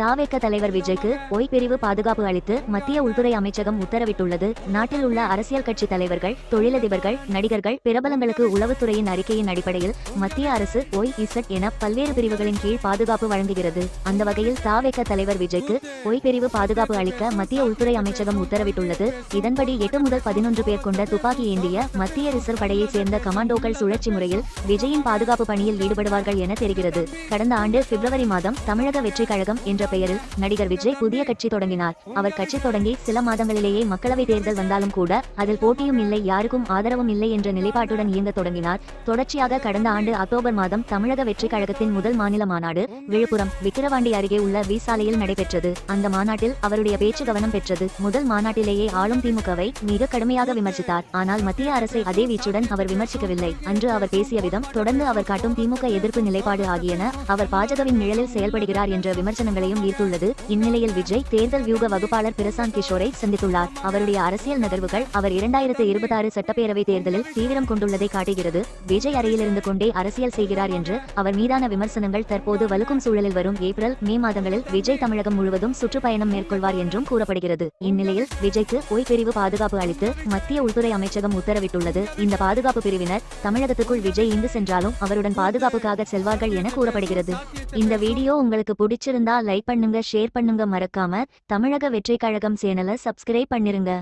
தாவேக்க தலைவர் விஜய்க்கு ஒய் பிரிவு பாதுகாப்பு அளித்து மத்திய உள்துறை அமைச்சகம் உத்தரவிட்டுள்ளது. நாட்டில் உள்ள அரசியல் கட்சி தலைவர்கள் தொழிலதிபர்கள் நடிகர்கள் பிரபலங்களுக்கு உளவுத்துறையின் அறிக்கையின் அடிப்படையில் மத்திய அரசு ஒய் இசட் என பல்வேறு பிரிவுகளின் கீழ் பாதுகாப்பு வழங்குகிறது. அந்த வகையில் தாவேக்க தலைவர் விஜய்க்கு ஒய் பிரிவு பாதுகாப்பு அளிக்க மத்திய உள்துறை அமைச்சகம் உத்தரவிட்டுள்ளது. இதன்படி எட்டு முதல் பதினொன்று பேர் கொண்ட துப்பாக்கி ஏந்திய மத்திய ரிசர்வ் படையைச் சேர்ந்த கமாண்டோக்கள் சுழற்சி முறையில் விஜயின் பாதுகாப்பு பணியில் ஈடுபடுவார்கள் என தெரிகிறது. கடந்த ஆண்டு பிப்ரவரி மாதம் தமிழக வெற்றிக் கழகம் என்ற என்ற பெயரில் நடிகர் விஜய் புதிய கட்சி தொடங்கினார். அவர் கட்சி தொடங்கி சில மாதங்களிலேயே மக்களவை தேர்தல் வந்தாலும் கூட அதில் போட்டியும் இல்லை யாருக்கும் ஆதரவும் இல்லை என்ற நிலைப்பாட்டுடன் இயங்க தொடங்கினார். தொடர்ச்சியாக கடந்த ஆண்டு அக்டோபர் மாதம் தமிழக வெற்றி கழகத்தின் முதல் மாநில மாநாடு விழுப்புரம் விக்கிரவாண்டி அருகே உள்ள வி சாலையில் நடைபெற்றது. அந்த மாநாட்டில் அவருடைய பேச்சு கவனம் பெற்றது. முதல் மாநாட்டிலேயே ஆளும் திமுகவை மிக கடுமையாக விமர்சித்தார். ஆனால் மத்திய அரசை அதே வீச்சுடன் அவர் விமர்சிக்கவில்லை. அன்று அவர் பேசிய விதம் தொடர்ந்து அவர் காட்டும் திமுக எதிர்ப்பு நிலைப்பாடு ஆகியன அவர் பாஜகவின் நிழலில் செயல்படுகிறார் என்ற விமர்சனங்களையும் கவனத்தையும் ஈர்த்துள்ளது இந்நிலையில் விஜய் தேர்தல் வியூக வகுப்பாளர் பிரசாந்த் கிஷோரை சந்தித்துள்ளார். அவருடைய அரசியல் நகர்வுகள் அவர் இரண்டாயிரத்து இருபத்தாறு சட்டப்பேரவை தேர்தலில் தீவிரம் கொண்டுள்ளதை காட்டுகிறது. விஜய் அறையிலிருந்து கொண்டே அரசியல் செய்கிறார் என்று அவர் மீதான விமர்சனங்கள் தற்போது வலுக்கும் சூழலில் வரும் ஏப்ரல் மே மாதங்களில் விஜய் தமிழகம் முழுவதும் சுற்றுப்பயணம் மேற்கொள்வார் என்றும் கூறப்படுகிறது. இந்நிலையில் விஜய்க்கு ஓய் பாதுகாப்பு அளித்து மத்திய உள்துறை அமைச்சகம் உத்தரவிட்டுள்ளது. இந்த பாதுகாப்பு பிரிவினர் தமிழகத்துக்குள் விஜய் இங்கு சென்றாலும் அவருடன் பாதுகாப்புக்காக செல்வார்கள் என கூறப்படுகிறது. இந்த வீடியோ உங்களுக்கு பிடிச்சிருந்தா லைக் பண்ணுங்க ஷேர் பண்ணுங்க. மறக்காம தமிழக வெற்றி கழகம் சேனலை சப்ஸ்கிரைப் பண்ணிருங்க.